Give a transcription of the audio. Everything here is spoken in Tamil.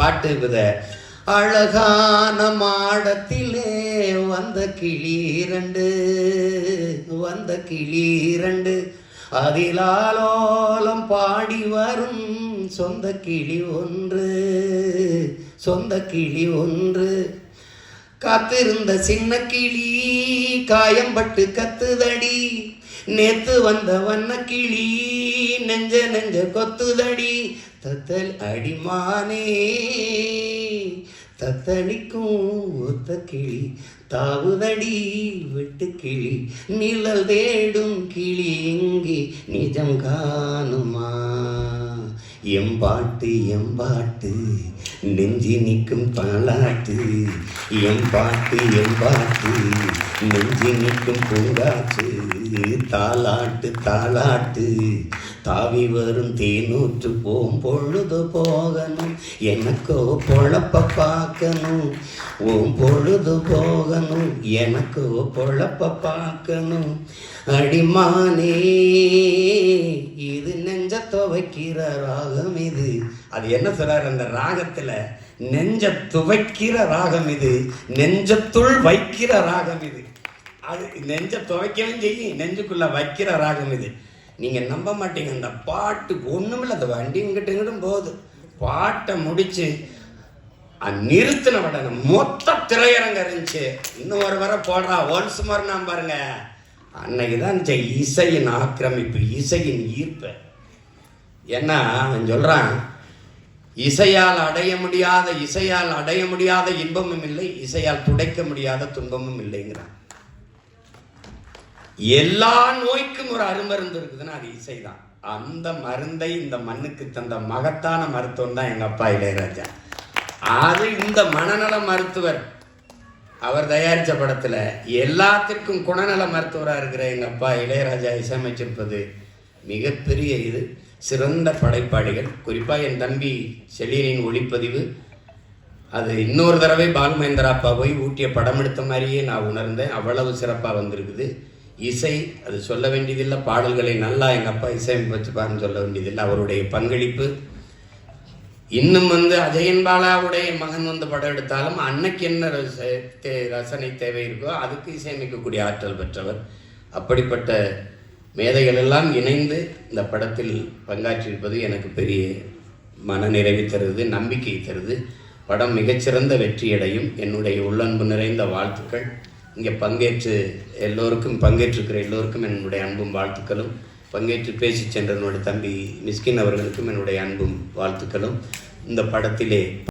பாட்டு இருக்குது அழகான மாடத்திலே வந்த கிளி இரண்டு வந்த கிளி இரண்டு. அதிலாலோலம் பாடி வரும் சொந்த கிளி ஒன்று சொந்த கிளி ஒன்று. காத்திருந்த சின்ன கிளி காயம்பட்டு கத்துதடி. நேத்து வந்த வண்ண கிளி நெஞ்ச நெஞ்ச கொத்துதடி தத்தல் அடிமானே. தத்தளிக்கும் ஒத்த கிளி தாவுதடி விட்டு கிளி நிழல் தேடும் கிளி இங்கே நிஜம் காணுமா? எம்பாட்டு எம்பாட்டு நெஞ்சி நிற்கும் பாலாட்டு. எம்பாட்டு எம்பாட்டு நெஞ்சி நிற்கும் பூங்காற்று. தாலாட்டு தாலாட்டு தாவி வரும் தேனூற்று போம் பொழுது போகணும். எனக்கோ பொழப்ப பார்க்கணும். ஓம் பொழுது போகணும். எனக்கோ பொழப்ப பார்க்கணும். அடிமானே இது நெஞ்ச துவைக்கிற ராகம் இது. அது என்ன சொல்றாரு? அந்த ராகத்துல நெஞ்ச துவைக்கிற ராகம் இது. நெஞ்சத்துள் வைக்கிற ராகம் இது. அது நெஞ்ச துவைக்கவும் செய்யும் நெஞ்சுக்குள்ள வைக்கிற ராகம் இது. நீங்கள் நம்ப மாட்டீங்க அந்த பாட்டு ஒண்ணுமில்ல அந்த வண்டி இங்கிட்ட இங்கிட்டும் போகுது. பாட்டை முடித்து நிறுத்தின உடனே மொத்த திரையரங்க இருந்துச்சு. இன்னும் ஒரு வர போடுறா ஒன்ஸ் மறுநாள் பாருங்க. அன்னைக்கு தான் இசையின் ஆக்கிரமிப்பு இசையின் ஈர்ப்பு. ஏன்னா அவன் சொல்கிறான் இசையால் அடைய முடியாத இசையால் அடைய முடியாத இன்பமும் இல்லை இசையால் துடைக்க முடியாத துன்பமும் இல்லைங்கிறான். எல்லா நோய்க்கும் ஒரு அருமருந்து இருக்குதுன்னா அது இசைதான். அந்த மருந்தை இந்த மண்ணுக்கு தந்த மகத்தான மருத்துவம் தான் எங்கள் அப்பா இளையராஜா. அது இந்த மனநல மருத்துவர் அவர் தயாரித்த படத்தில் எல்லாத்திற்கும் குணநல மருத்துவராக இருக்கிற எங்கள் அப்பா இளையராஜா இசையமைச்சிருப்பது மிகப்பெரிய இது. சிறந்த படைப்பாளிகள். குறிப்பாக என் தம்பி செலியனின் ஒளிப்பதிவு. அது இன்னொரு தடவை பாலுமேந்திரா அப்பா போய் ஊட்டிய படம் எடுத்த மாதிரியே நான் உணர்ந்தேன். அவ்வளவு சிறப்பாக வந்திருக்குது. இசை அது சொல்ல வேண்டியதில்லை பாடல்களை நல்லா எங்கள் அப்பா இசையமைச்சுப்பாருன்னு சொல்ல வேண்டியதில்லை. அவருடைய பங்களிப்பு. இன்னும் வந்து அஜயன் பாலாவுடைய மகன் வந்து படம் எடுத்தாலும் அன்னைக்கு என்ன ரச- தே- ரசனை தேவை இருக்கோ அதுக்கு இசையமைக்கக்கூடிய ஆற்றல் பெற்றவர். அப்படிப்பட்ட மேதைகள் எல்லாம் இணைந்து இந்த படத்தில் பங்காற்றியிருப்பது எனக்கு பெரிய மனநிறைவு தருது நம்பிக்கை தருது. படம் மிகச்சிறந்த வெற்றியடையும். என்னுடைய உள்ளன்பு நிறைந்த வாழ்த்துக்கள். இங்கே பங்கேற்று எல்லோருக்கும் பங்கேற்றிருக்கிற எல்லோருக்கும் என்னுடைய அன்பும் வாழ்த்துக்களும். பங்கேற்று பேசி சென்ற என்னுடைய தம்பி மிஸ்கின் அவர்களுக்கும் என்னுடைய அன்பும் வாழ்த்துக்களும். இந்த படத்திலே